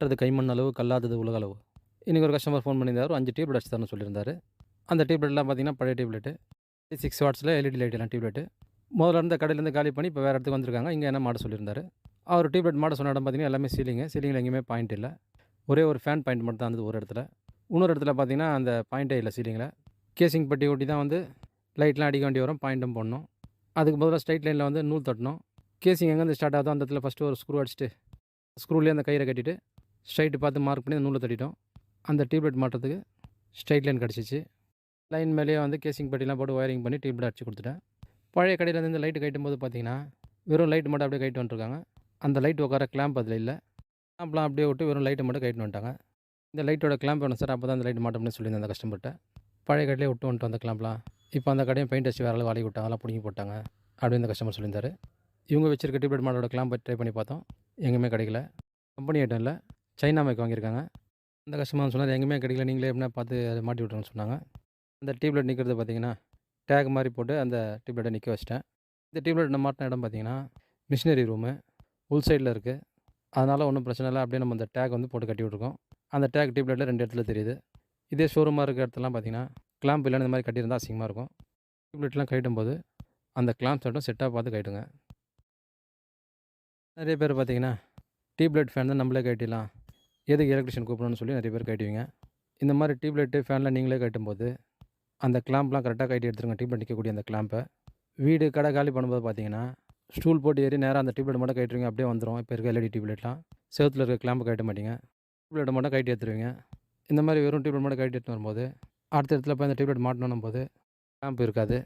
கட்டுறது கைமண் அளவு கல்லாதது உலக அளவு இன்றைக்கி ஒரு கஸ்டமர் ஃபோன் பண்ணியிருந்தார். அஞ்சு டியூப்லைட் அடிச்சு சொல்லியிருந்தார். அந்த டியூப்லைட்லாம் பார்த்தீங்கன்னா பழைய டியூப்லைட்டு சிக்ஸ் வாட்ஸில் எல்இடி லைட் எல்லாம் டியூப்லைட்டு முதல்ல இருந்த கடையிலேருந்து காலி பண்ணி இப்போ வேறு இடத்துக்கு வந்திருக்காங்க. இங்கே என்ன மாட சொல்லியிருந்தார். அவர் டியூப்லைட் மாட சொன்ன இடம் பார்த்தீங்கன்னா எல்லாமே சீலிங்கு. சீலிங்கில் எங்கேயுமே பாயிண்ட் இல்லை. ஒரே ஒரு ஃபேன் பாயிண்ட் மட்டும் தான் இருந்தது ஒரு இடத்துல. இன்னொரு இடத்துல பார்த்தீங்கன்னா அந்த பாயிண்ட்டே இல்லை சீலிங்கில் கேசிங் பட்டி ஒட்டி தான் வந்து லைட்லாம் அடிக்க வேண்டிய வரும். பாயிண்ட்டும் போடணும். அதுக்கு பதிலாக ஸ்ட்ரைட் லைனில் வந்து நூல் தட்டணும். கேசிங் எங்கேருந்து ஸ்டார்ட் ஆகுதோ அந்த இடத்துல ஃபஸ்ட்டு ஒரு ஸ்க்ரூ அடிச்சுட்டு ஸ்க்ரூலேயே அந்த கயிறை கட்டிட்டு ஸ்ட்ரைட்டு பார்த்து மார்க் பண்ணி அந்த நூலை தட்டிட்டோம். அந்த டியூப்லைட் மாட்டுறதுக்கு ஸ்ட்ரைட் லைன் கிடச்சிச்சு. லைன் மேலேயே வந்து கேசிங் பட்டிலாம் போட்டு ஒயரிங் பண்ணி டியூப்லைட் அடிச்சு கொடுத்துட்டேன். பழைய கடையில் இருந்து இந்த லைட்டு கட்டும் போது பார்த்தீங்கன்னா வெறும் லைட் மட்டும் அப்படியே கைட்டு வந்துருக்காங்க அந்த லைட் உட்கார கிளாம்ப் அதில் இல்லை. கிளாம்ப்லாம் அப்படியே விட்டு வெறும் லைட்டை மட்டும் கைட்டு வந்துட்டாங்க. இந்த லைட்டோட கிளாம்ப் வேணும் சார் அப்போ தான் அந்த லைட் மாட்டோம்னு சொல்லியிருந்தேன் அந்த கஸ்டமர்கிட்ட பழைய கடையிலே விட்டு வந்துட்டு அந்த கிளாம்ப்லாம் இப்போ அந்த கடையும் பெயிண்ட் அடிச்சு வேறு வாழி விட்டாங்க அதெல்லாம் பிடிங்கி போட்டாங்க அப்படின்னு இந்த கஸ்டமர் சொல்லியிருந்தார். இவங்க வச்சிருக்க டியூப்லைட் மாடலோட கிளாம்பை ட்ரை பண்ணி பார்த்தோம். எங்கேயுமே கிடைக்கல. கம்பெனி ஐட்டம் இல்லை சைனா மைக் வாங்கியிருக்காங்க. அந்த கஸ்டமர் சொன்னார் எங்கேயுமே கிடைக்கல. நீங்களே எப்படின்னா பார்த்து அதை மாட்டி விட்றோன்னு சொன்னாங்க. அந்த டியூப்லைட் நிற்கிறது பார்த்தீங்கன்னா டேக் மாதிரி போட்டு அந்த டியூப்லைட்டை நிற்க வச்சிட்டேன். இந்த டியூப்லைட் நம்ம மாட்டின இடம் பார்த்தீங்கன்னா மிஷினரி ரூமு உள் சைடில் இருக்குது அதனால் ஒன்றும் பிரச்சனை இல்லை. அப்படியே நம்ம அந்த டேக் வந்து போட்டு கட்டி விட்ருக்கோம் அந்த டேக் டியூப்லைட்டில் ரெண்டு இடத்துல தெரியுது. இதே ஷோரூமாக இருக்கிற இடத்துலாம் பார்த்தீங்கன்னா கிளாம்ப் இல்லைன்னு இந்த மாதிரி கட்டியிருந்தால் அசிங்கமாக இருக்கும். டியூப்லைட்லாம் கட்டும் போது அந்த கிளாம்ப் மட்டும் செட்டாக பார்த்து கட்டுங்க நிறைய பேர் பார்த்தீங்கன்னா டியூப்லைட் ஃபேன் தான் நம்மளே கட்டிடலாம் எதுக்கு எலக்ட்ரிஷியன் கூப்பிடணும்னு சொல்லி நிறைய பேர் கட்டுவீங்க. இந்த மாதிரி டியூப்லைட்டு ஃபேனில் நீங்களே கட்டும்போது அந்த கிளாம்ப்லாம் கரெக்டாக கட்டி எடுத்துருங்க. டியூப்லைட் நிற்கக்கூடிய அந்த கிளாம்பை வீடு கடை காலி பண்ணும்போது பார்த்தீங்கன்னா ஸ்டூல் போட்டு ஏறி நேராக அந்த டியூப்லைட் மட்டும் கட்டிடுவீங்க. அப்படியே வந்துடும் இப்போ இருக்க எல்இடி டியூப்லைட்லாம் செவத்தில் இருக்க கிளாம்பை கட்ட மாட்டீங்க. டியூப்லைட்டை மட்டும் கட்டி எடுத்துருவீங்க. இந்த மாதிரி வெறும் டியூப்லைட் மட்டும் கட்டி எடுத்து வரும்போது அடுத்த இடத்துல போய் அந்த டியூப்லைட் மாட்டணும் போது கிளாம்ப் இருக்காது.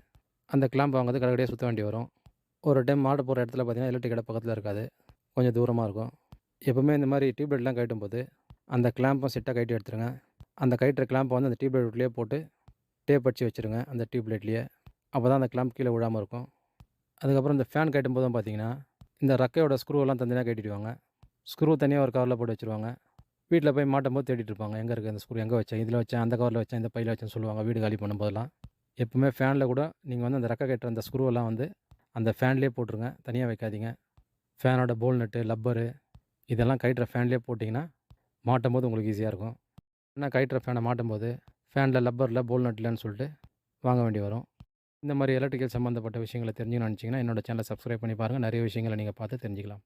அந்த கிளாம்ப் வாங்குறது கடைக்கடையாக சுற்ற வேண்டி வரும். ஒரு டைம் மாட போகிற இடத்துல பார்த்தீங்கன்னா எலக்ட்ரிக் கடை பக்கத்தில் இருக்காது. கொஞ்சம் தூரமாக இருக்கும். எப்போவுமே இந்த மாதிரி டியூப்லைட்லாம் கட்டும் போது அந்த கிளாம்பும் செட்டாக கட்டி எடுத்துருங்க. அந்த கட்டுற கிளாம்பை வந்து அந்த டியூப்லைட் உள்ளே போட்டு டேப் அடிச்சு வச்சுருங்க அந்த டியூப்லைட்லேயே அப்போ தான் அந்த கிளாம்ப் கீழே விழாமல் இருக்கும். அதுக்கப்புறம் இந்த ஃபேன் கட்டும் போதும் பார்த்தீங்கன்னா இந்த ரக்கையோட ஸ்க்ரூவெல்லாம் தனியாக கட்டிடுவாங்க ஸ்க்ரூ தனியாக ஒரு கவரில் போட்டு வச்சுருவாங்க. வீட்டில் போய் மாட்டும் போது தேடிட்டு இருப்பாங்க எங்கே இருக்குது அந்த ஸ்க்ரூ எங்கே வச்சேன் இதில் வச்சேன் அந்த கவரில் வச்சேன் இந்த பையில் வச்சேன்னு சொல்லுவாங்க வீடு காலி பண்ணும்போதெல்லாம். எப்பவுமே ஃபேனில் கூட நீங்கள் வந்து அந்த ரெக்கை கட்டுற அந்த ஸ்க்ரூவெல்லாம் வந்து அந்த ஃபேன்லேயே போட்டுருங்க தனியாக வைக்காதீங்க. ஃபேனோட போல் நட்டு லப்பரு இதெல்லாம் கட்டுற ஃபேன்லேயே போட்டிங்கன்னா மாட்டும் போது உங்களுக்கு ஈஸியாக இருக்கும். ஏன்னா கைட்டுற ஃபேனை மாட்டும் போது ஃபேனில் லப்பரில் போல் நட்லன்னு சொல்லிட்டு வாங்க வேண்டி வரும். இந்த மாதிரி எலக்ட்ரிக்கல் சம்மந்தப்பட்ட விஷயங்களை தெரிஞ்சுக்கணும்னு நினச்சிங்கன்னா என்னோட சேனலை சப்ஸ்கிரைப் பண்ணி பாருங்கள் நிறைய விஷயங்களை நீங்கள் பார்த்து தெரிஞ்சுக்கலாம்.